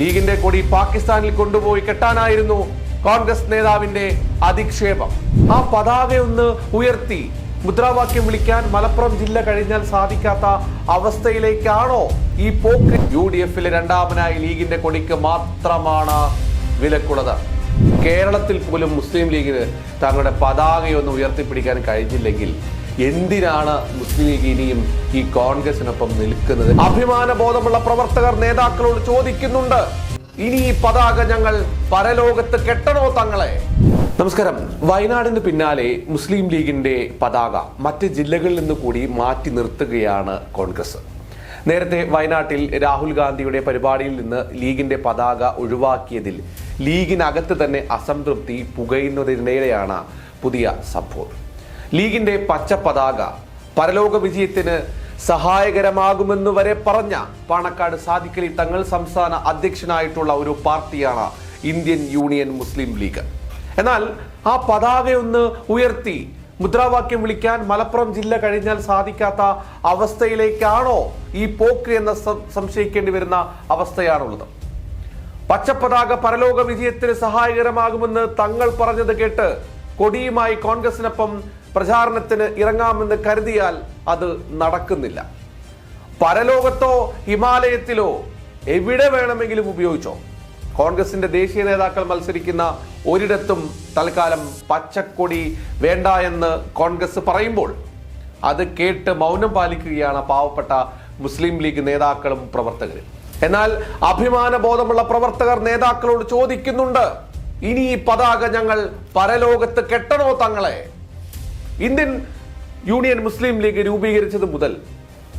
ലീഗിന്റെ കൊടി പാകിസ്ഥാനിൽ കൊണ്ടുപോയി കെട്ടാനായിരുന്നു കോൺഗ്രസ് നേതാവിന്റെ അധിക്ഷേപം. ആ പതാക ഒന്ന് ഉയർത്തി മുദ്രാവാക്യം വിളിക്കാൻ മലപ്പുറം ജില്ല കഴിഞ്ഞാൽ സാധിക്കാത്ത അവസ്ഥയിലേക്കാണോ ഈ പോക്ക്? യു ഡി എഫിലെ രണ്ടാമനായി ലീഗിന്റെ കൊടിക്ക് മാത്രമാണ് വിലക്കുള്ളത്. കേരളത്തിൽ പോലും മുസ്ലിം ലീഗിന് തങ്ങളുടെ പതാകയൊന്നും ഉയർത്തിപ്പിടിക്കാൻ കഴിഞ്ഞില്ലെങ്കിൽ എന്തിനാണ് മുസ്ലിം ലീഗ് ഇനിയും ഈ കോൺഗ്രസിനൊപ്പം നിൽക്കുന്നത്? അഭിമാന ബോധമുള്ള പ്രവർത്തകർ നേതാക്കളോട് ചോദിക്കുന്നുണ്ട്. ഇനി ഈ പതാക ഞങ്ങൾ പരലോകത്ത് കെട്ടണോ തങ്ങളെ? നമസ്കാരം. വയനാടിന് പിന്നാലെ മുസ്ലിം ലീഗിന്റെ പതാക മറ്റ് ജില്ലകളിൽ നിന്ന് കൂടി മാറ്റി നിർത്തുകയാണ് കോൺഗ്രസ്. നേരത്തെ വയനാട്ടിൽ രാഹുൽ ഗാന്ധിയുടെ പരിപാടിയിൽ നിന്ന് ലീഗിന്റെ പതാക ഒഴിവാക്കിയതിൽ ലീഗിനകത്ത് തന്നെ അസംതൃപ്തി പുകയുന്നതിനിടെയാണ് പുതിയ സംഭവം ലീഗിന്റെ പച്ച പതാക പരലോക വിജയത്തിന് സഹായകരമാകുമെന്ന് വരെ പറഞ്ഞ പാണക്കാട് സാദിഖലി തങ്ങൾ സംസ്ഥാന അധ്യക്ഷനായിട്ടുള്ള ഒരു പാർട്ടിയാണ് ഇന്ത്യൻ യൂണിയൻ മുസ്ലിം ലീഗ്. എന്നാൽ ആ പതാകയൊന്ന് ഉയർത്തി മുദ്രാവാക്യം വിളിക്കാൻ മലപ്പുറം ജില്ല കഴിഞ്ഞാൽ സാധിക്കാത്ത അവസ്ഥയിലേക്കാണോ ഈ പോക്ക് എന്ന് സംശയിക്കേണ്ടി വരുന്ന അവസ്ഥയാണുള്ളത്. പച്ച പതാക പരലോക വിജയത്തിന് സഹായകരമാകുമെന്ന് തങ്ങൾ പറഞ്ഞത് കേട്ട് കൊടിയുമായി കോൺഗ്രസിനൊപ്പം പ്രചാരണത്തിന് ഇറങ്ങാമെന്ന് കരുതിയാൽ അത് നടക്കുന്നില്ല. പരലോകത്തോ ഹിമാലയത്തിലോ എവിടെ വേണമെങ്കിലും ഉപയോഗിച്ചോ? കോൺഗ്രസിന്റെ ദേശീയ നേതാക്കൾ മത്സരിക്കുന്ന ഒരിടത്തും തൽക്കാലം പച്ചക്കൊടി വേണ്ട എന്ന് കോൺഗ്രസ് പറയുമ്പോൾ അത് കേട്ട് മൗനം പാലിക്കുകയാണ് പാവപ്പെട്ട മുസ്ലിം ലീഗ് നേതാക്കളും പ്രവർത്തകരും. എന്നാൽ അഭിമാന ബോധമുള്ള പ്രവർത്തകർ നേതാക്കളോട് ചോദിക്കുന്നുണ്ട് ഇനി ഈ പതാക ഞങ്ങൾ പരലോകത്ത് കെട്ടണോ തങ്ങളെ? ഇന്ത്യൻ യൂണിയൻ മുസ്ലിം ലീഗ് രൂപീകരിച്ചത് മുതൽ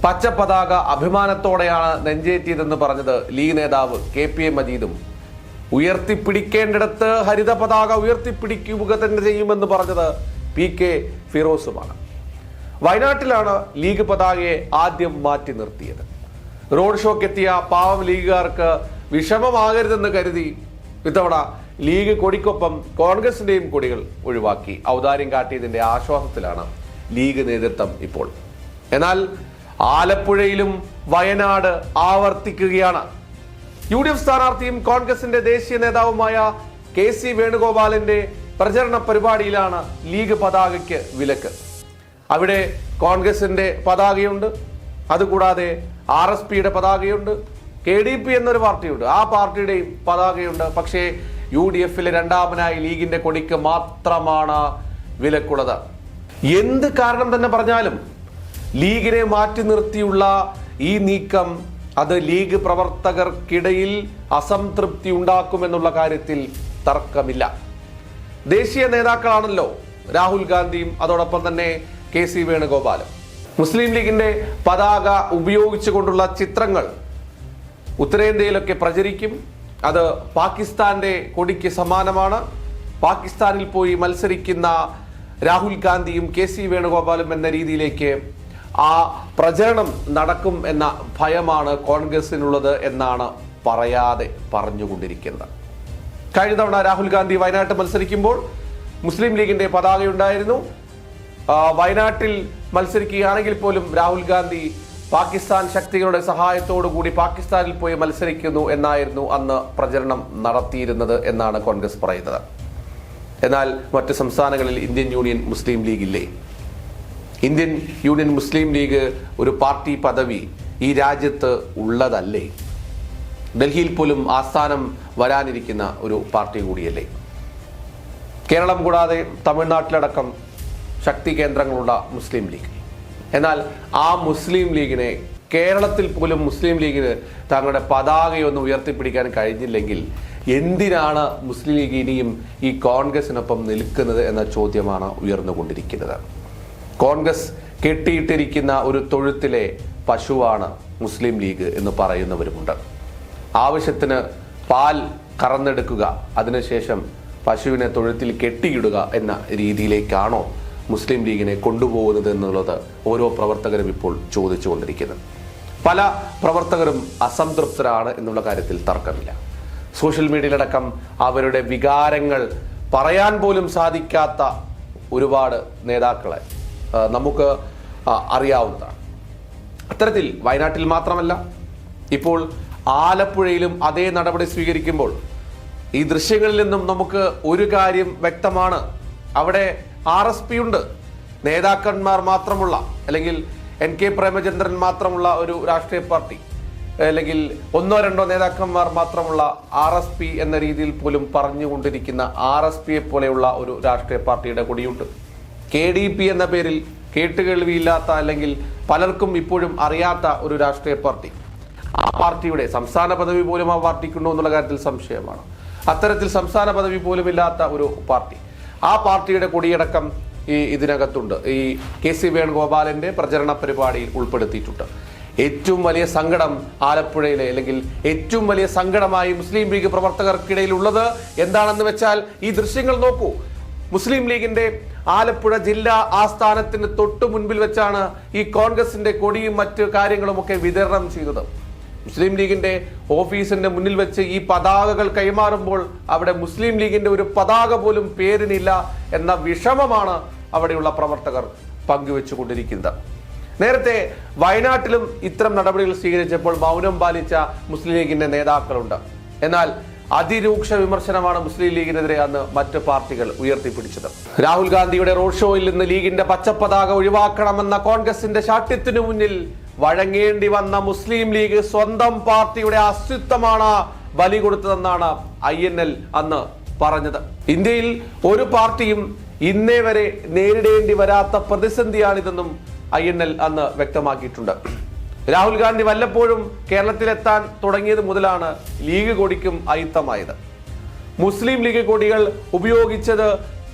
പച്ച പതാക അഭിമാനത്തോടെയാണ് നെഞ്ചേറ്റിയതെന്ന് പറഞ്ഞത് ലീഗ് നേതാവ് കെ പി എ മജീദും. ഉയർത്തിപ്പിടിക്കേണ്ടിടത്ത് ഹരിത പതാക ഉയർത്തിപ്പിടിക്കുക തന്നെ ചെയ്യുമെന്ന് പറഞ്ഞത് പി കെ ഫിറോസുമാണ്. വയനാട്ടിലാണ് ലീഗ് പതാകയെ ആദ്യം മാറ്റി നിർത്തിയത്. റോഡ് ഷോക്ക് എത്തിയ പാവം ലീഗുകാർക്ക് വിഷമമാകരുതെന്ന് കരുതി ഇത്തവണ ലീഗ് കൊടിക്കൊപ്പം കോൺഗ്രസിന്റെയും കൊടികൾ ഒഴിവാക്കി. ഔദാര്യം കാട്ടിയതിന്റെ ആശ്വാസത്തിലാണ് ലീഗ് നേതൃത്വം ഇപ്പോൾ. എന്നാൽ ആലപ്പുഴയിലും വയനാട് ആവർത്തിക്കുകയാണ്. യു ഡി എഫ് സ്ഥാനാർത്ഥിയും കോൺഗ്രസിന്റെ ദേശീയ നേതാവുമായ കെ സി വേണുഗോപാലിന്റെ പ്രചരണ പരിപാടിയിലാണ് ലീഗ് പതാകയ്ക്ക് വിലക്ക്. അവിടെ കോൺഗ്രസിന്റെ പതാകയുണ്ട്. അതുകൂടാതെ ആർ എസ് പിയുടെ പതാകയുണ്ട്. കെ ഡി പി എന്നൊരു പാർട്ടിയുണ്ട്. ആ പാർട്ടിയുടെയും പതാകയുണ്ട്. പക്ഷേ യു ഡി എഫിലെ രണ്ടാമനായി ലീഗിന്റെ കൊടിക്ക് മാത്രമാണ് വിലക്കുള്ളത്. എന്ത് കാരണം തന്നെ പറഞ്ഞാലും ലീഗിനെ മാറ്റി നിർത്തിയുള്ള ഈ നീക്കം അത് ലീഗ് പ്രവർത്തകർക്കിടയിൽ അസംതൃപ്തി ഉണ്ടാക്കുമെന്നുള്ള കാര്യത്തിൽ തർക്കമില്ല. ദേശീയ നേതാക്കളാണല്ലോ രാഹുൽ ഗാന്ധിയും അതോടൊപ്പം തന്നെ കെ സി വേണുഗോപാലും. മുസ്ലിം ലീഗിന്റെ പതാക ഉപയോഗിച്ചുകൊണ്ടുള്ള ചിത്രങ്ങൾ ഉത്തരേന്ത്യയിലൊക്കെ പ്രചരിക്കും. അത് പാകിസ്ഥാന്റെ കൊടിക്ക് സമാനമാണ്. പാകിസ്ഥാനിൽ പോയി മത്സരിക്കുന്ന രാഹുൽ ഗാന്ധിയും കെ സി വേണുഗോപാലും എന്ന രീതിയിലേക്ക് ആ പ്രചരണം നടക്കും എന്ന ഭയമാണ് കോൺഗ്രസിനുള്ളത് എന്നാണ് പറയാതെ പറഞ്ഞുകൊണ്ടിരിക്കുന്നത്. കഴിഞ്ഞ തവണ രാഹുൽ ഗാന്ധി വയനാട്ട് മത്സരിക്കുമ്പോൾ മുസ്ലിം ലീഗിന്റെ പതാകയുണ്ടായിരുന്നു. വയനാട്ടിൽ മത്സരിക്കുകയാണെങ്കിൽ പോലും രാഹുൽ ഗാന്ധി പാകിസ്ഥാൻ ശക്തികളുടെ കൂടി പാകിസ്ഥാനിൽ പോയി മത്സരിക്കുന്നു എന്നായിരുന്നു അന്ന് പ്രചരണം നടത്തിയിരുന്നത് എന്നാണ് കോൺഗ്രസ് പറയുന്നത്. എന്നാൽ മറ്റ് സംസ്ഥാനങ്ങളിൽ ഇന്ത്യൻ യൂണിയൻ മുസ്ലിം ലീഗ് ഇല്ലേ? ഇന്ത്യൻ യൂണിയൻ മുസ്ലിം ലീഗ് ഒരു പാർട്ടി പദവി ഈ രാജ്യത്ത് ഉള്ളതല്ലേ? ഡൽഹിയിൽ പോലും ആസ്ഥാനം വരാനിരിക്കുന്ന ഒരു പാർട്ടി കൂടിയല്ലേ? കേരളം കൂടാതെ തമിഴ്നാട്ടിലടക്കം ശക്തി കേന്ദ്രങ്ങളുള്ള മുസ്ലിം ലീഗ്. എന്നാൽ ആ മുസ്ലിം ലീഗിനെ കേരളത്തിൽ പോലും മുസ്ലിം ലീഗിന് തങ്ങളുടെ പതാകയൊന്ന് ഉയർത്തിപ്പിടിക്കാൻ കഴിഞ്ഞില്ലെങ്കിൽ എന്തിനാണ് മുസ്ലിം ലീഗ് ഇനിയും ഈ കോൺഗ്രസിനൊപ്പം നിൽക്കുന്നത് എന്ന ചോദ്യമാണ് ഉയർന്നുകൊണ്ടിരിക്കുന്നത്. കോൺഗ്രസ് കെട്ടിയിട്ടിരിക്കുന്ന ഒരു തൊഴുത്തിലെ പശുവാണ് മുസ്ലിം ലീഗ് എന്ന് പറയുന്നവരുമുണ്ട്. ആവശ്യത്തിന് പാൽ കറന്നെടുക്കുക അതിനുശേഷം പശുവിനെ തൊഴുത്തിൽ കെട്ടിയിടുക എന്ന രീതിയിലേക്കാണോ മുസ്ലിം ലീഗിനെ കൊണ്ടുപോകുന്നത് എന്നുള്ളത് ഓരോ പ്രവർത്തകരും ഇപ്പോൾ ചോദിച്ചുകൊണ്ടിരിക്കുന്നത് പല പ്രവർത്തകരും അസംതൃപ്തരാണ് എന്നുള്ള കാര്യത്തിൽ തർക്കമില്ല. സോഷ്യൽ മീഡിയയിലടക്കം അവരുടെ വികാരങ്ങൾ പറയാൻ പോലും സാധിക്കാത്ത ഒരുപാട് നേതാക്കളെ നമുക്ക് അറിയാവുന്നതാണ്. അത്തരത്തിൽ വയനാട്ടിൽ മാത്രമല്ല ഇപ്പോൾ ആലപ്പുഴയിലും അതേ നടപടി സ്വീകരിക്കുമ്പോൾ ഈ ദൃശ്യങ്ങളിൽ നിന്നും നമുക്ക് ഒരു കാര്യം വ്യക്തമാണ്. അവിടെ ആർ എസ് പി ഉണ്ട്. നേതാക്കന്മാർ മാത്രമുള്ള അല്ലെങ്കിൽ എൻ കെ പ്രേമചന്ദ്രൻ മാത്രമുള്ള ഒരു രാഷ്ട്രീയ പാർട്ടി അല്ലെങ്കിൽ ഒന്നോ രണ്ടോ നേതാക്കന്മാർ മാത്രമുള്ള ആർ എസ് പി എന്ന രീതിയിൽ പോലും പറഞ്ഞുകൊണ്ടിരിക്കുന്ന ആർ എസ് പിയെ പോലെയുള്ള ഒരു രാഷ്ട്രീയ പാർട്ടിയുടെ കൊടിയുണ്ട്. കെ ഡി പി എന്ന പേരിൽ കേട്ടുകേൾവിയില്ലാത്ത അല്ലെങ്കിൽ പലർക്കും ഇപ്പോഴും അറിയാത്ത ഒരു രാഷ്ട്രീയ പാർട്ടി. ആ പാർട്ടിയുടെ സംസ്ഥാന പദവി പോലും ആ പാർട്ടിക്കുണ്ടോ എന്നുള്ള കാര്യത്തിൽ സംശയമാണ്. അത്തരത്തിൽ സംസ്ഥാന പദവി പോലും ഇല്ലാത്ത ഒരു പാർട്ടി. ആ പാർട്ടിയുടെ കൊടിയടക്കം ഈ ഇതിനകത്തുണ്ട്. ഈ കെ സി വേണുഗോപാലിന്റെ പ്രചരണ പരിപാടിയിൽ ഉൾപ്പെടുത്തിയിട്ടുണ്ട്. ഏറ്റവും വലിയ സങ്കടം ആലപ്പുഴയിലെ അല്ലെങ്കിൽ ഏറ്റവും വലിയ സങ്കടമായി മുസ്ലിം ലീഗ് പ്രവർത്തകർക്കിടയിൽ ഉള്ളത് എന്താണെന്ന് വെച്ചാൽ ഈ ദൃശ്യങ്ങൾ നോക്കൂ. മുസ്ലിം ലീഗിന്റെ ആലപ്പുഴ ജില്ലാ ആസ്ഥാനത്തിന് തൊട്ടു മുൻപിൽ വെച്ചാണ് ഈ കോൺഗ്രസിന്റെ കൊടിയും മറ്റു കാര്യങ്ങളും ഒക്കെ വിതരണം ചെയ്തത്. മുസ്ലിം ലീഗിന്റെ ഓഫീസിന്റെ മുന്നിൽ വെച്ച് ഈ പതാകകൾ കൈമാറുമ്പോൾ അവിടെ മുസ്ലിം ലീഗിന്റെ ഒരു പതാക പോലും പേരിനില്ല എന്ന വിഷമമാണ് അവിടെയുള്ള പ്രവർത്തകർ പങ്കുവെച്ചുകൊണ്ടിരിക്കുന്നത്. നേരത്തെ വയനാട്ടിലും ഇത്തരം നടപടികൾ സ്വീകരിച്ചപ്പോൾ മൗനം പാലിച്ച മുസ്ലിം ലീഗിന്റെ നേതാക്കളുണ്ട്. എന്നാൽ അതിരൂക്ഷ വിമർശനമാണ് മുസ്ലിം ലീഗിനെതിരെ അന്ന് മറ്റ് പാർട്ടികൾ ഉയർത്തിപ്പിടിച്ചത്. രാഹുൽ ഗാന്ധിയുടെ റോഡ് ഷോയിൽ നിന്ന് ലീഗിന്റെ പച്ചപ്പതാക ഒഴിവാക്കണമെന്ന കോൺഗ്രസിന്റെ ശാഠ്യത്തിനു മുന്നിൽ വഴങ്ങേണ്ടി വന്ന മുസ്ലിം ലീഗ് സ്വന്തം പാർട്ടിയുടെ അസ്തിത്വമാണ് ബലി കൊടുത്തതെന്നാണ് ഐ എൻ എൽ അന്ന് പറഞ്ഞത്. ഇന്ത്യയിൽ ഒരു പാർട്ടിയും ഇന്നേ വരെ നേരിടേണ്ടി വരാത്ത പ്രതിസന്ധിയാണിതെന്നും ഐ എൻ എൽ അന്ന് വ്യക്തമാക്കിയിട്ടുണ്ട്. രാഹുൽ ഗാന്ധി വല്ലപ്പോഴും കേരളത്തിലെത്താൻ തുടങ്ങിയത് മുതലാണ് ലീഗ് കൊടിക്കും അയിത്തമായത്. മുസ്ലിം ലീഗ് കൊടികൾ ഉപയോഗിച്ചത്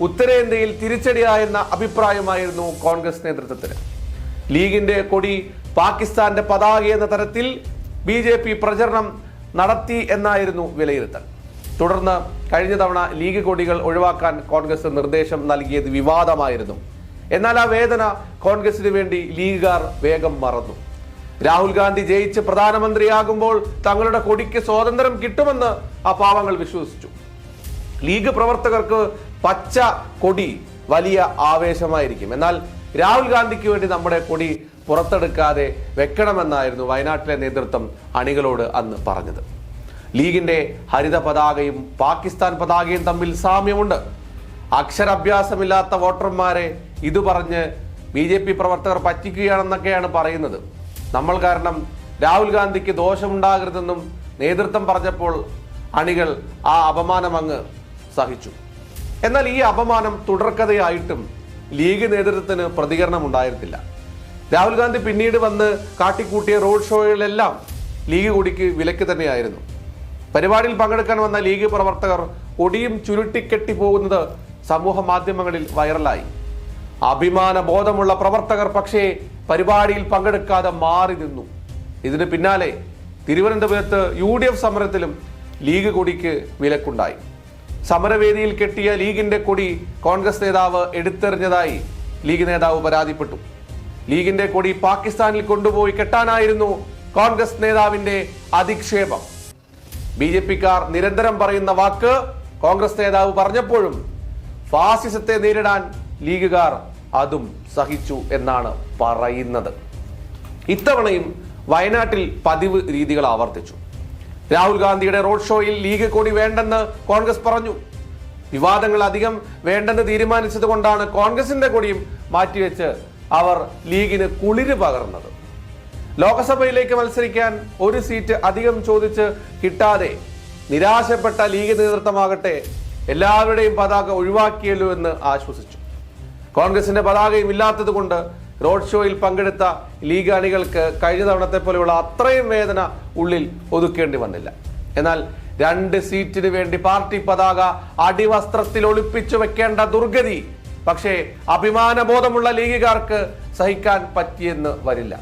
ഉത്തരേന്ത്യയിൽ തിരിച്ചടിയായെന്ന അഭിപ്രായമായിരുന്നു കോൺഗ്രസ് നേതൃത്വത്തിന്. ലീഗിന്റെ കൊടി പാകിസ്ഥാന്റെ പതാക എന്ന തരത്തിൽ ബി ജെ പി പ്രചരണം നടത്തി എന്നായിരുന്നു വിലയിരുത്തൽ. തുടർന്ന് കഴിഞ്ഞ തവണ ലീഗ് കൊടികൾ ഒഴിവാക്കാൻ കോൺഗ്രസ് നിർദ്ദേശം നൽകിയത് വിവാദമായിരുന്നു. എന്നാൽ ആ വേദന കോൺഗ്രസിന് വേണ്ടി ലീഗുകാർ വേഗം മറന്നു. രാഹുൽ ഗാന്ധി ജയിച്ച് പ്രധാനമന്ത്രിയാകുമ്പോൾ തങ്ങളുടെ കൊടിക്ക് സ്വാതന്ത്ര്യം കിട്ടുമെന്ന് ആ പാവങ്ങൾ വിശ്വസിച്ചു. ലീഗ് പ്രവർത്തകർക്ക് പച്ച കൊടി വലിയ ആവേശമായിരിക്കും. എന്നാൽ രാഹുൽ ഗാന്ധിക്ക് വേണ്ടി നമ്മുടെ കൊടി പുറത്തെടുക്കാതെ വെക്കണമെന്നായിരുന്നു വയനാട്ടിലെ നേതൃത്വം അണികളോട് അന്ന് പറഞ്ഞത്. ലീഗിന്റെ ഹരിത പതാകയും പാകിസ്ഥാൻ പതാകയും തമ്മിൽ സാമ്യമുണ്ട്. അക്ഷരാഭ്യാസമില്ലാത്ത വോട്ടർമാരെ ഇത് പറഞ്ഞ് ബി ജെ പി പ്രവർത്തകർ പറ്റിക്കുകയാണെന്നൊക്കെയാണ് പറയുന്നത്. നമ്മൾ കാരണം രാഹുൽ ഗാന്ധിക്ക് ദോഷമുണ്ടാകരുതെന്നും നേതൃത്വം പറഞ്ഞപ്പോൾ അണികൾ ആ അപമാനം അങ്ങ് സഹിച്ചു. എന്നാൽ ഈ അപമാനം തുടർക്കഥയായിട്ടും ലീഗ് നേതൃത്വത്തിന് പ്രതികരണം ഉണ്ടായിരുന്നില്ല രാഹുൽ ഗാന്ധി പിന്നീട് വന്ന് കാട്ടിക്കൂട്ടിയ റോഡ് ഷോകളിലെല്ലാം ലീഗ് കൂടിക്ക് വിലക്ക് തന്നെയായിരുന്നു. പരിപാടിയിൽ പങ്കെടുക്കാൻ വന്ന ലീഗ് പ്രവർത്തകർ ഒടിയും ചുരുട്ടിക്കെട്ടി പോകുന്നത് സമൂഹ മാധ്യമങ്ങളിൽ വൈറലായി. അഭിമാന ബോധമുള്ള പ്രവർത്തകർ പക്ഷേ പരിപാടിയിൽ പങ്കെടുക്കാതെ മാറി നിന്നു. ഇതിന് പിന്നാലെ തിരുവനന്തപുരത്ത് യു ഡി എഫ് സമരത്തിലും ലീഗ് കൊടിക്ക് വിലക്കുണ്ടായി. സമരവേദിയിൽ കെട്ടിയ ലീഗിന്റെ കൊടി കോൺഗ്രസ് നേതാവ് എടുത്തെറിഞ്ഞതായി ലീഗ് നേതാവ് പരാതിപ്പെട്ടു. ലീഗിന്റെ കൊടി പാകിസ്ഥാനിൽ കൊണ്ടുപോയി കെട്ടാനായിരുന്നു കോൺഗ്രസ് നേതാവിന്റെ അധിക്ഷേപം. ബി ജെ പിക്കാർ നിരന്തരം പറയുന്ന വാക്ക് കോൺഗ്രസ് നേതാവ് പറഞ്ഞപ്പോഴും ഫാസിസത്തെ നേരിടാൻ ലീഗുകാർ അതും സഹിച്ചു എന്നാണ് പറയുന്നത്. ഇത്തവണയും വയനാട്ടിൽ പതിവ് രീതികൾ ആവർത്തിച്ചു. രാഹുൽ ഗാന്ധിയുടെ റോഡ് ഷോയിൽ ലീഗ് കൊടി വേണ്ടെന്ന് കോൺഗ്രസ് പറഞ്ഞു. വിവാദങ്ങൾ അധികം വേണ്ടെന്ന് തീരുമാനിച്ചത് കൊണ്ടാണ് കോൺഗ്രസിന്റെ കൊടിയും മാറ്റിവെച്ച് അവർ ലീഗിന് കുളിര് പകർന്നത്. ലോക്സഭയിലേക്ക് മത്സരിക്കാൻ ഒരു സീറ്റ് അധികം ചോദിച്ച് കിട്ടാതെ നിരാശപ്പെട്ട ലീഗ് നേതൃത്വമാകട്ടെ എല്ലാവരുടെയും പതാക ഒഴിവാക്കിയല്ലോ എന്ന് ആശ്വസിച്ചു. കോൺഗ്രസിന്റെ പതാകയും ഇല്ലാത്തത് കൊണ്ട് റോഡ് ഷോയിൽ പങ്കെടുത്ത ലീഗ് അണികൾക്ക് കഴിഞ്ഞ തവണത്തെ പോലെയുള്ള അത്രയും വേദന ഉള്ളിൽ ഒതുക്കേണ്ടി വന്നില്ല. എന്നാൽ രണ്ട് സീറ്റിന് വേണ്ടി പാർട്ടി പതാക അടിവസ്ത്രത്തിൽ ഒളിപ്പിച്ചു വെക്കേണ്ട ദുർഗതി പക്ഷേ അഭിമാനബോധമുള്ള ലീഗുകാർക്ക് സഹിക്കാൻ പറ്റിയെന്ന് വരില്ല.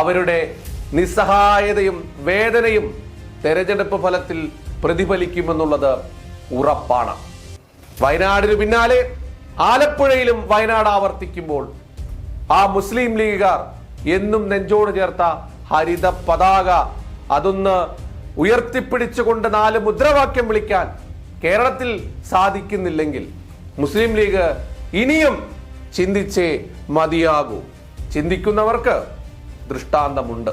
അവരുടെ നിസ്സഹായതയും വേദനയും തെരഞ്ഞെടുപ്പ് ഫലത്തിൽ പ്രതിഫലിക്കുമെന്നുള്ളത് ഉറപ്പാണ്. വയനാടിനു പിന്നാലെ ആലപ്പുഴയിലും വയനാട് ആവർത്തിക്കുമ്പോൾ ആ മുസ്ലിം ലീഗുകാർ എന്നും നെഞ്ചോട് ചേർത്ത ഹരിത പതാക അതൊന്ന് ഉയർത്തിപ്പിടിച്ചുകൊണ്ട് നാല് മുദ്രാവാക്യം വിളിക്കാൻ കേരളത്തിൽ സാധിക്കുന്നില്ലെങ്കിൽ മുസ്ലിം ലീഗ് ഇനിയും ചിന്തിച്ചേ മതിയാകൂ. ചിന്തിക്കുന്നവർക്ക് ദൃഷ്ടാന്തമുണ്ട്.